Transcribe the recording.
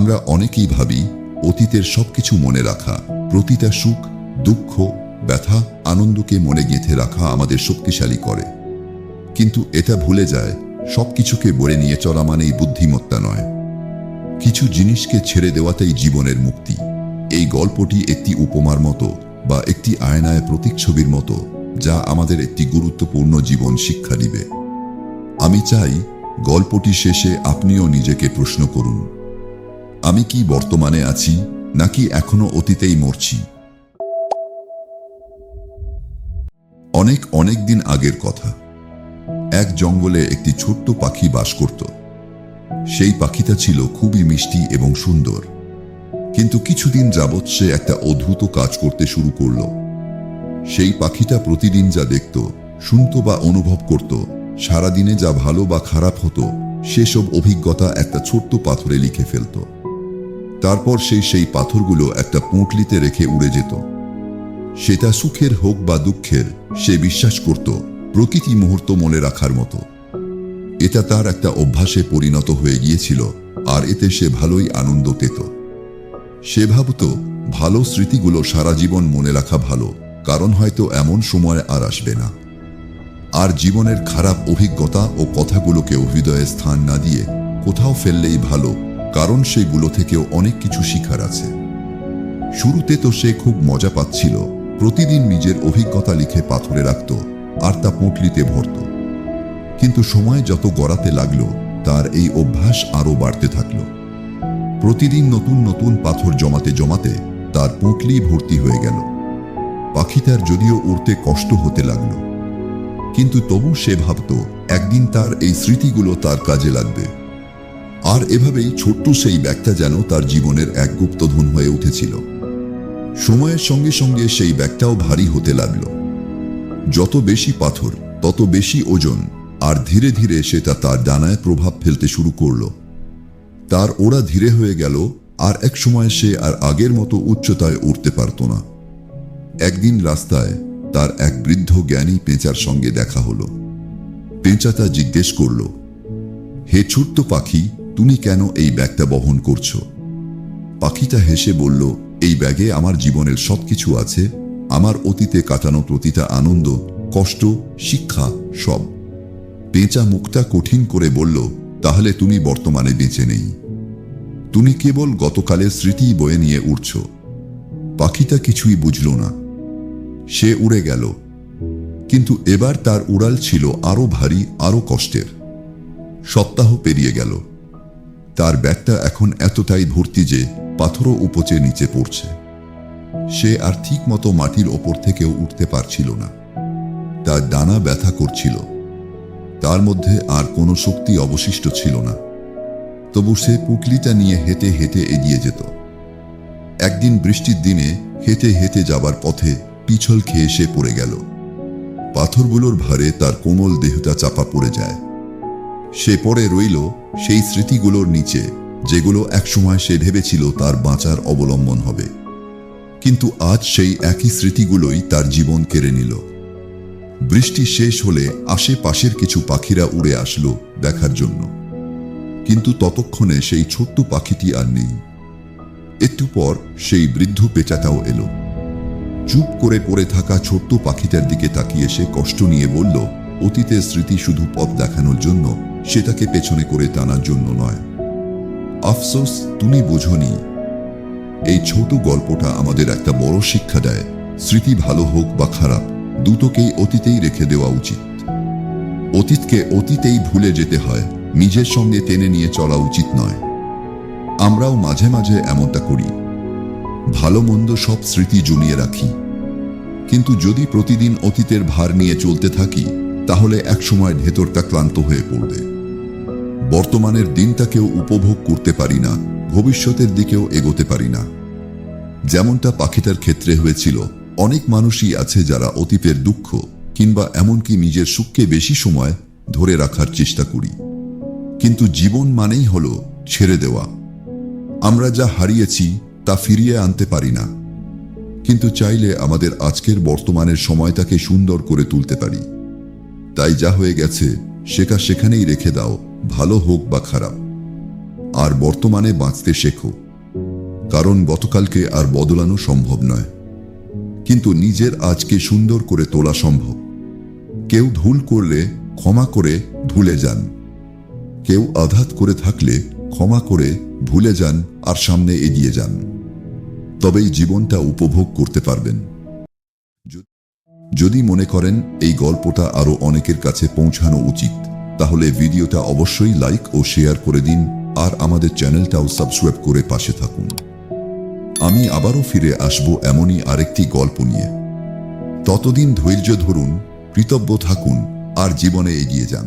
আমরা অনেকেই ভাবি, অতীতের সবকিছু মনে রাখা, প্রতিটা সুখ, দুঃখ, ব্যথা, আনন্দকে মনে গেঁথে রাখা আমাদের শক্তিশালী করে। কিন্তু এটা ভুলে যায়, সবকিছুকে বয়ে নিয়ে চলা মানেই বুদ্ধিমত্তা নয়। কিছু জিনিসকে ছেড়ে দেওয়াতেই জীবনের মুক্তি। এই গল্পটি একটি উপমার মতো বা একটি আয়নায় প্রতীকছবির মতো, যা আমাদের একটি গুরুত্বপূর্ণ জীবন শিক্ষা দিবে। আমি চাই গল্পটি শেষে আপনিও নিজেকে প্রশ্ন করুন। আমি কি বর্তমানে আছি, নাকি এখনও অতীতেই মরছি? অনেক অনেক দিন আগের কথা। এক জঙ্গলে একটি ছোট্ট পাখি বাস করত। সেই পাখিটা ছিল খুবই মিষ্টি এবং সুন্দর। কিন্তু কিছুদিন যাবৎ সে একটা অদ্ভুত কাজ করতে শুরু করল। সেই পাখিটা প্রতিদিন যা দেখত, শুনত বা অনুভব করত, সারাদিনে যা ভালো বা খারাপ হতো, সেসব অভিজ্ঞতা একটা ছোট্ট পাথরে লিখে ফেলত। তারপর সেই সেই পাথরগুলো একটা পুঁটলিতে রেখে উড়ে যেত। সেটা সুখের হোক বা দুঃখের, সে বিশ্বাস করত প্রকৃতি মুহূর্ত মনে রাখার মতো। এটা তার একটা অভ্যাসে পরিণত হয়ে গিয়েছিল আর এতে সে ভালোই আনন্দ পেত। সে ভাবত, ভালো স্মৃতিগুলো সারা জীবন মনে রাখা ভালো, কারণ হয়তো এমন সময় আর আসবে না। আর জীবনের খারাপ অভিজ্ঞতা ও কথাগুলোকেও হৃদয়ে স্থান না দিয়ে কোথাও ফেললেই ভালো কারণ সেগুলো থেকেও অনেক কিছু শিখার আছে। শুরুতে তো সে খুব মজা পাচ্ছিল, প্রতিদিন নিজের অভিজ্ঞতা লিখে পাথরে রাখত আর তা পুঁটলিতে ভরত। কিন্তু সময় যত গড়াতে লাগল, তার এই অভ্যাস আরও বাড়তে থাকল। প্রতিদিন নতুন নতুন পাথর জমাতে জমাতে তার পুঁটলি ভর্তি হয়ে গেল। পাখিটার যদিও উড়তে কষ্ট হতে লাগল। কিন্তু তবু সে ভাবত, একদিন তার এই স্মৃতিগুলো তার কাজে লাগবে। আর এভাবেই ছোট্ট সেই ব্যাগটা যেন তার জীবনের এক গুপ্তধন হয়ে উঠেছিল। সময়ের সঙ্গে সঙ্গে সেই ব্যাগটাও ভারী হতে লাগল। যত বেশি পাথর, তত বেশি ওজন, আর ধীরে ধীরে সেটা তার ডানায় প্রভাব ফেলতে শুরু করল। তার ওরা ধীরে হয়ে গেল, আর এক সময় সে আর আগের মতো উচ্চতায় উঠতে পারত না। একদিন রাস্তায় তার এক বৃদ্ধ জ্ঞানী পেঁচার সঙ্গে দেখা হলো। পেঁচাটা জিজ্ঞেস করল, হে ছোট্ট পাখি তুমি কেন এই ব্যাগটা বহন করছ? পাখিটা হেসে বলল, এই ব্যাগে আমার জীবনের সবকিছু আছে। আমার অতীতে কাটানো প্রতিটা আনন্দ, কষ্ট, শিক্ষা, সব। পেঁচা মুখটা কঠিন করে বলল, তাহলে তুমি বর্তমানে বেঁচে নেই। তুমি কেবল গতকালের স্মৃতি বয়ে নিয়ে উড়ছ। পাখিটা কিছুই বুঝল না। সে উড়ে গেল। কিন্তু এবার তার উড়াল ছিল আরও ভারী, আরও কষ্টের। সপ্তাহ পেরিয়ে গেল। তার ব্যাগটা এখন এতটাই ভর্তি যে পাথরও উপচে নিচে পড়ছে। সে আর ঠিক মতো মাটির ওপর থেকেও উঠতে পারছিল না। তার ডানা ব্যথা করছিল। তার মধ্যে আর কোনো শক্তি অবশিষ্ট ছিল না। তবু সে পুটলিটা নিয়ে হেঁটে হেঁটে এগিয়ে যেত। একদিন বৃষ্টির দিনে হেঁটে হেঁটে যাবার পথে পিছল খেয়ে সে পড়ে গেল। পাথরগুলোর ভারে তার কোমল দেহটা চাপা পড়ে যায়। সে পরে রইল সেই স্মৃতিগুলোর নিচে, যেগুলো একসময় সে ভেবেছিল তার বাঁচার অবলম্বন হবে। কিন্তু আজ সেই একই স্মৃতিগুলোই তার জীবন কেড়ে নিল। বৃষ্টি শেষ হলে আশেপাশের কিছু পাখিরা উড়ে আসলো দেখার জন্য। কিন্তু ততক্ষণে সেই ছোট্ট পাখিটি আর নেই। একটু পর সেই বৃদ্ধ পেঁচাটাও এলো। চুপ করে পড়ে থাকা ছোট্ট পাখিটার দিকে তাকিয়ে সে কষ্ট নিয়ে বলল অতীতের স্মৃতি শুধু পথ দেখানোর জন্য, সেটাকে পেছনে করে টানার জন্য নয়। আফসোস, তুমি বোঝনি, এই ছোট গল্পটা আমাদের একটা বড় শিক্ষা দেয়, স্মৃতি ভালো হোক বা খারাপ, দুটোকেই অতীতেই রেখে দেওয়া উচিত। অতীতকে অতীতেই ভুলে যেতে হয়, নিজের সঙ্গে টেনে নিয়ে চলা উচিত নয়। আমরাও মাঝে মাঝে এমনটা করি, ভালো মন্দ সব স্মৃতি জমিয়ে রাখি। কিন্তু যদি প্রতিদিন অতীতের ভার নিয়ে চলতে থাকি তাহলে একসময় ভেতরটা ক্লান্ত হয়ে পড়বে। বর্তমানের দিনটাকেও উপভোগ করতে পারি না, ভবিষ্যতের দিকেও এগোতে পারি না। যেমনটা পাখিটার ক্ষেত্রে হয়েছিল, অনেক মানুষই আছে যারা অতীতের দুঃখ কিংবা এমনকি নিজের সুখকে বেশি সময় ধরে রাখার চেষ্টা করি। কিন্তু জীবন মানেই হল ছেড়ে দেওয়া। আমরা যা হারিয়েছি তা ফিরিয়ে আনতে পারি না। কিন্তু চাইলে আমাদের আজকের বর্তমানের সময়টাকে সুন্দর করে তুলতে পারি। তাই যা হয়ে গেছে সেটা সেখানেই রেখে দাও, ভালো হোক বা খারাপ। আর বর্তমানে বাঁচতে শেখো। কারণ গতকালকে আর বদলানো সম্ভব নয়। কিন্তু নিজের আজকে সুন্দর করে তোলা সম্ভব। কেউ ভুল করলে ক্ষমা করে ভুলে যান। কেউ আঘাত করে থাকলে ক্ষমা করে ভুলে যান আর সামনে এগিয়ে যান। তবেই জীবনটা উপভোগ করতে পারবেন। যদি মনে করেন এই গল্পটা আরও অনেকের কাছে পৌঁছানো উচিত, তাহলে ভিডিওটা অবশ্যই লাইক ও শেয়ার করে দিন, আর আমাদের চ্যানেলটাও সাবস্ক্রাইব করে পাশে থাকুন। আমি আবারও ফিরে আসব এমনই আরেকটি গল্প নিয়ে। ততদিন ধৈর্য ধরুন, কৃতজ্ঞ থাকুন, আর জীবনে এগিয়ে যান।